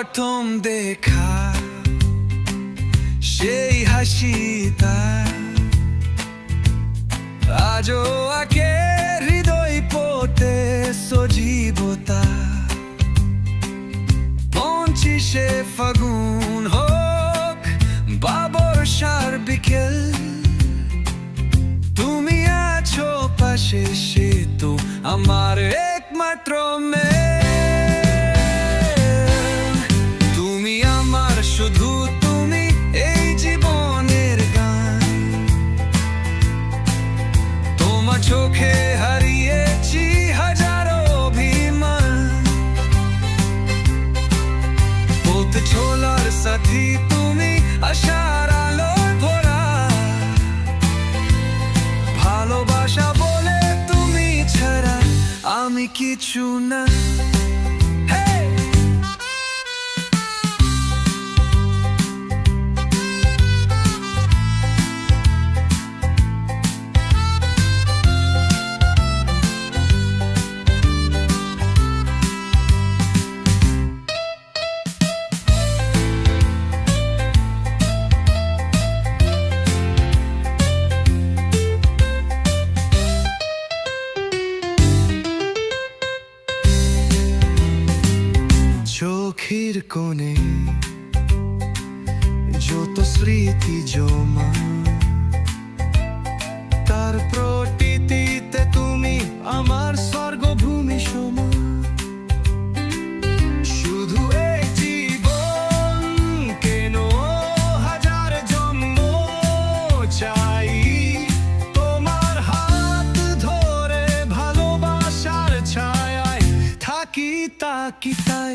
প্রথম দেখা, সেই হাসি আজও আগে হৃদয় পোতে সজীবতা পঞ্চিশে ফাগুন হোক, বাবর সার বিকেল। তুমি আছো পাশে, সে তো আমার একমাত্র মেয়ে। তোমার চোখে হারিয়েছি হাজারো অভিমান। বলতে ছোলার সাথী তুমি, আশার আলো ভরা। ভালোবাসা বলে তুমি ছাড়া আমি কিছু না। কোণে যত স্মৃতি জমা তার প্রতিটিতে তুমি আমার স্বর্গভূমি সমা শুধু এই জীবন কেন হাজার জন্ম চাই তোমার হাত ধরে ভালোবাসার ছায়ায় থাকি তাকি তাই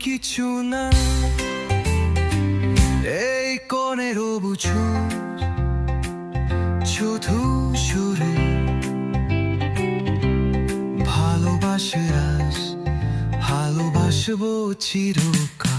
কিছু না। এই কনের বুঝু শুধু সুরে ভালোবাসে আস ভালোবাসবো চিরকাল।